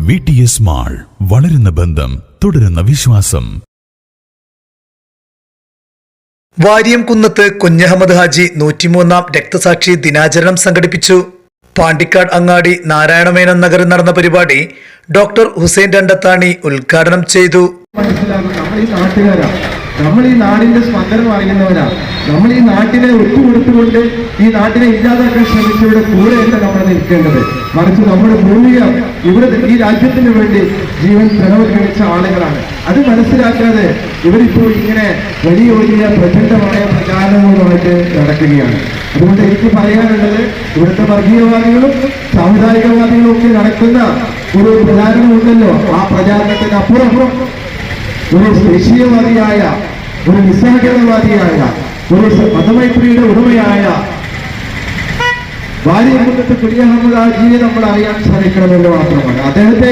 V T S mall വളരുന്ന ബന്ധം തുടരുന്ന വിശ്വാസം. വാര്യംകുന്നത്ത് കുഞ്ഞഹമ്മദ് ഹാജി നൂറ്റിമൂന്നാം രക്തസാക്ഷി ദിനാചരണം സംഘടിപ്പിച്ചു. പാണ്ടിക്കാട് അങ്ങാടി നാരായണമേനോൻ നഗറിൽ നടന്ന പരിപാടി ഡോക്ടർ ഹുസൈൻ രണ്ടത്താണി ഉദ്ഘാടനം ചെയ്തു. നമ്മൾ ഈ നാടിന്റെ സ്പന്ദനം അറിയുന്നവരാ. നമ്മൾ ഈ നാട്ടിനെ ഒത്തുകൊടുത്തുകൊണ്ട് ഈ നാട്ടിനെ ഇല്ലാതാക്കാൻ ശ്രമിച്ചവരുടെ കൂടെ നിൽക്കേണ്ടത്. മറിച്ച് നമ്മുടെ ഭൂമിക ഇവിടെ ഈ രാജ്യത്തിന് വേണ്ടി ജീവൻ ചെലവഴിച്ച ആളുകളാണ്. അത് മനസ്സിലാക്കാതെ ഇവരിപ്പോൾ ഇങ്ങനെ വലിയ വലിയ പ്രചണ്ഡമായ പ്രചാരണങ്ങളുമായിട്ട് നടക്കുകയാണ്. അതുകൊണ്ട് എനിക്ക് പറയാനുള്ളത് ഇവിടുത്തെ വർഗീയവാദികളും സാമുദായികവാദികളും ഒക്കെ നടക്കുന്ന ഒരു പ്രചാരണമുണ്ടല്ലോ. ആ പ്രചാരണത്തിന് അപ്പുറം ഒരു ദേശീയവാദിയായ ഒരു നിസ്സഹകരണവാദിയായ ഒരു മതമൈത്രിയുടെ ഉടമയായ വാര്യകുന്നത്ത് കുര്യഹമ്മദ് ആജിയെ നമ്മൾ അറിയാൻ ശ്രമിക്കണമെന്ന് മാത്രമാണ്. അദ്ദേഹത്തെ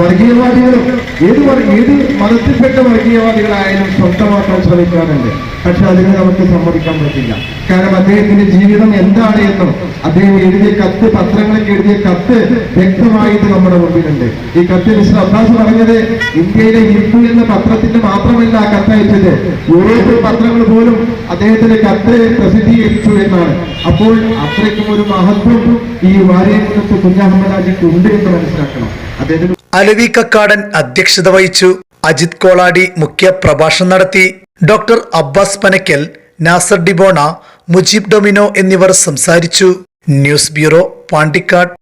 വർഗീയവാദികളും ഏത് ഏത് മതത്തിൽപ്പെട്ട വർഗീയവാദികളായാലും സ്വന്തമാക്കാൻ ശ്രമിക്കാറുണ്ട്. പക്ഷെ അതിന് നമുക്ക് സമ്മതിക്കാൻ പറ്റില്ല. കാരണം അദ്ദേഹത്തിന്റെ ജീവിതം എന്താണ് എന്നും അദ്ദേഹം എഴുതിയ കത്ത് പത്രങ്ങളിൽ എഴുതിയ കത്ത് വ്യക്തമായിട്ട് നമ്മുടെ മുമ്പിലുണ്ട്. ഈ കത്ത് മിസ്റ്റർ അബ്ബാസ് പറഞ്ഞത് ഇന്ത്യയിലെ ഹിന്ദു എന്ന പത്രത്തിന്റെ മാത്രമല്ല ആ കത്തയച്ചത്. യൂറോപ്യൻ പത്രങ്ങൾ പോലും അദ്ദേഹത്തിന്റെ കത്ത് പ്രസിദ്ധീകരിച്ചു എന്നാണ്. അപ്പോൾ അത്രയ്ക്കും ഒരു മഹത്വം ഈ വാര്യകുന്നത്ത് കുഞ്ഞഹമ്മദാജിക്ക് ഉണ്ട് എന്ന് മനസ്സിലാക്കണം. അദ്ദേഹത്തിന് അലവി കക്കാടൻ അധ്യക്ഷത വഹിച്ചു. അജിത് കോളാടി മുഖ്യ പ്രഭാഷണം നടത്തി. ഡോക്ടർ അബ്ബാസ് പനക്കൽ നാസർ ഡിബോണ മുജീബ് ഡൊമിനോ എന്നിവർ സംസാരിച്ചു. News bureau Pandikkad.